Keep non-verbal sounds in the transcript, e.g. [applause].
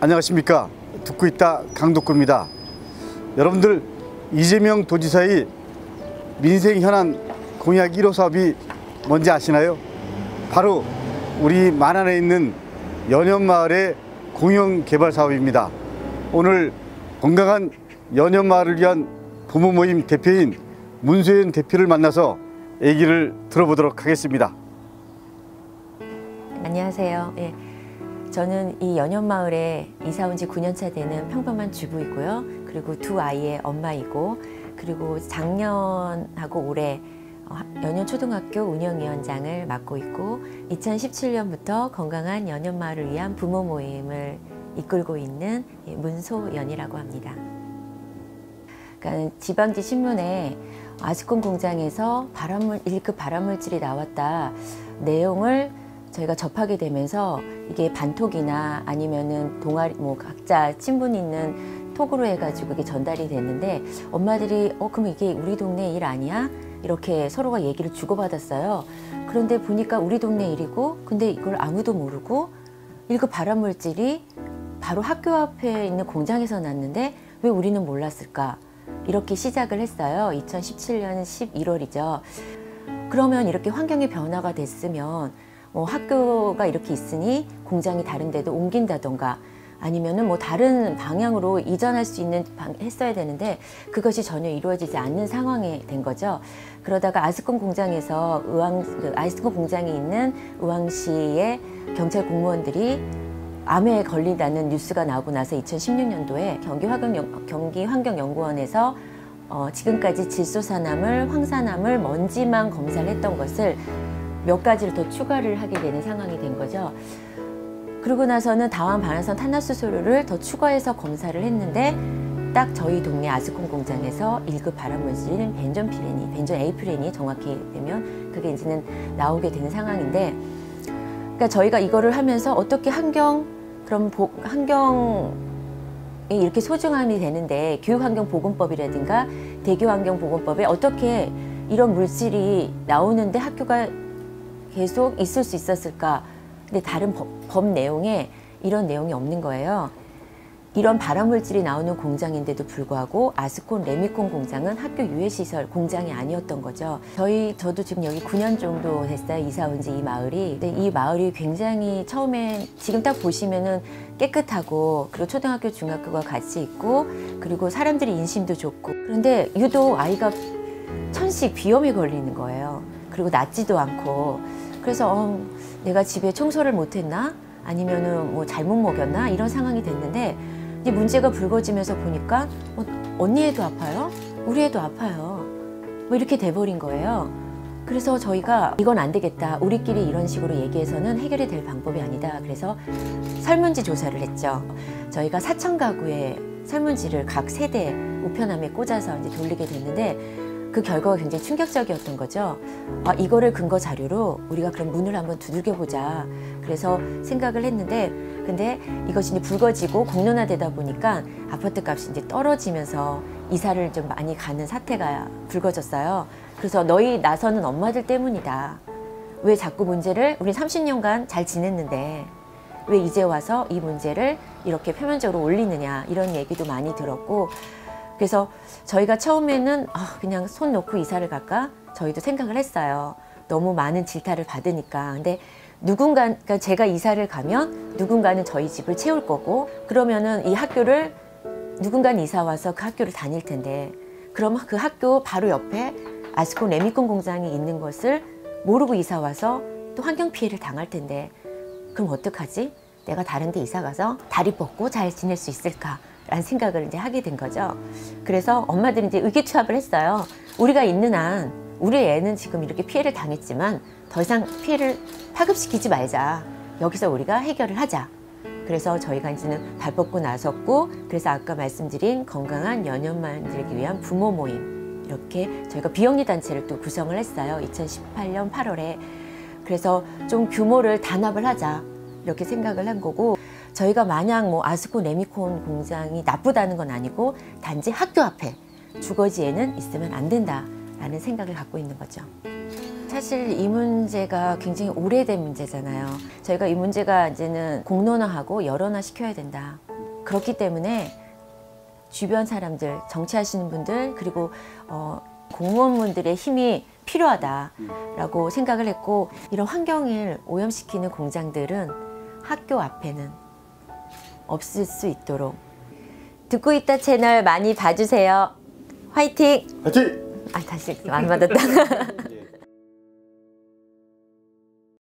안녕하십니까 듣고 있다 강덕구입니다 여러분들 이재명 도지사의 민생 현안 공약 1호 사업이 뭔지 아시나요? 바로 우리 만안에 있는 연현마을의 공영 개발 사업입니다 오늘 건강한 연현마을을 위한 부모 모임 대표인 문소연 대표를 만나서 얘기를 들어보도록 하겠습니다 안녕하세요. 예. 저는 이 연현마을에 이사 온 지 9년차 되는 평범한 주부이고요. 그리고 두 아이의 엄마이고, 그리고 작년하고 올해 어, 연현초등학교 운영위원장을 맡고 있고, 2017년부터 건강한 연현마을을 위한 부모 모임을 이끌고 있는 예, 문소연이라고 합니다. 그러니까 지방지 신문에 아스콘 공장에서 발암물 1급 발암물질이 나왔다 내용을 저희가 접하게 되면서 이게 반톡이나 아니면은 동아리 뭐 각자 친분 있는 톡으로 해가지고 이게 전달이 됐는데 엄마들이 어 그럼 이게 우리 동네 일 아니야? 이렇게 서로가 얘기를 주고받았어요. 그런데 보니까 우리 동네 일이고 근데 이걸 아무도 모르고 1급 발암물질이 바로 학교 앞에 있는 공장에서 났는데 왜 우리는 몰랐을까? 이렇게 시작을 했어요. 2017년 11월이죠. 그러면 이렇게 환경의 변화가 됐으면 뭐 학교가 이렇게 있으니 공장이 다른 데도 옮긴다던가 아니면은 뭐 다른 방향으로 이전할 수 있는 방, 했어야 되는데 그것이 전혀 이루어지지 않는 상황이 된 거죠. 그러다가 아스콘 공장에서 의왕 그 아스콘 공장이 있는 의왕시의 경찰 공무원들이 암에 걸린다는 뉴스가 나오고 나서 2016년도에 경기 환경 경기 환경연구원에서 어, 지금까지 질소산암을 황산암을 먼지만 검사를 했던 것을 몇 가지를 더 추가를 하게 되는 상황이 된 거죠. 그러고 나서는 다원 반응성 탄화수소를 더 추가해서 검사를 했는데 딱 저희 동네 아스콘 공장에서 1급 발암물질인 벤존피렌이, 벤존 에이프렌이 정확히 되면 그게 이제는 나오게 되는 상황인데 그러니까 저희가 이거를 하면서 어떻게 환경 그럼 보, 환경이 이렇게 소중함이 되는데 교육환경보건법이라든가 대교환경보건법에 어떻게 이런 물질이 나오는데 학교가 계속 있을 수 있었을까? 근데 다른 법, 법 내용에 이런 내용이 없는 거예요. 이런 발암물질이 나오는 공장인데도 불구하고 아스콘 레미콘 공장은 학교 유해시설 공장이 아니었던 거죠. 저희 저도 지금 여기 9년 정도 됐어요. 이사 온 지 이 마을이. 근데 이 마을이 굉장히 처음에 지금 딱 보시면은 깨끗하고 그리고 초등학교 중학교가 같이 있고 그리고 사람들이 인심도 좋고 그런데 유독 아이가 천식 비염이 걸리는 거예요. 그리고 낫지도 않고 그래서 어, 내가 집에 청소를 못했나 아니면은 뭐 잘못 먹였나 이런 상황이 됐는데 이제 문제가 불거지면서 보니까 어, 언니 애도 아파요, 우리 애도 아파요, 뭐 이렇게 돼버린 거예요. 그래서 저희가 이건 안 되겠다. 우리끼리 이런 식으로 얘기해서는 해결이 될 방법이 아니다. 그래서 설문지 조사를 했죠. 저희가 사천 가구의 설문지를 각 세대 우편함에 꽂아서 이제 돌리게 됐는데 그 결과가 굉장히 충격적이었던 거죠. 아, 이거를 근거 자료로 우리가 그럼 문을 한번 두들겨 보자. 그래서 생각을 했는데, 근데 이것이 이제 불거지고 공론화되다 보니까 아파트 값이 이제 떨어지면서 이사를 좀 많이 가는 사태가 불거졌어요. 그래서 너희 나서는 엄마들 때문이다. 왜 자꾸 문제를 우리 30년간 잘 지냈는데 왜 이제 와서 이 문제를 이렇게 표면적으로 올리느냐 이런 얘기도 많이 들었고 그래서 저희가 처음에는 아, 그냥 손 놓고 이사를 갈까? 저희도 생각을 했어요. 너무 많은 질타를 받으니까. 근데 누군가, 그러니까 제가 이사를 가면 누군가는 저희 집을 채울 거고, 그러면은 이 학교를 누군가는 이사 와서 그 학교를 다닐 텐데, 그럼 그 학교 바로 옆에 아스콘 레미콘 공장이 있는 것을 모르고 이사 와서 또 환경 피해를 당할 텐데, 그럼 어떡하지? 내가 다른 데 이사 가서 다리 뻗고 잘 지낼 수 있을까? 라는 생각을 이제 하게 된 거죠. 그래서 엄마들이 이제 의기투합을 했어요. 우리가 있는 한 우리 애는 지금 이렇게 피해를 당했지만 더 이상 피해를 파급시키지 말자. 여기서 우리가 해결을 하자. 그래서 저희가 이제는 발 뻗고 나섰고 그래서 아까 말씀드린 건강한 연연 만들기 위한 부모 모임 이렇게 저희가 비영리 단체를 또 구성을 했어요. 2018년 8월에 그래서 좀 규모를 단합을 하자 이렇게 생각을 한 거고 저희가 마냥 뭐 아스콘 레미콘 공장이 나쁘다는 건 아니고 단지 학교 앞에 주거지에는 있으면 안 된다라는 생각을 갖고 있는 거죠. 사실 이 문제가 굉장히 오래된 문제잖아요. 저희가 이 문제가 이제는 공론화하고 여론화 시켜야 된다. 그렇기 때문에 주변 사람들, 정치하시는 분들 그리고 어, 공무원분들의 힘이 필요하다라고 생각을 했고 이런 환경을 오염시키는 공장들은 학교 앞에는 없을 수 있도록 듣고 있다 채널 많이 봐주세요. 화이팅! 화이팅! 아 다시 안 맞았다. [laughs]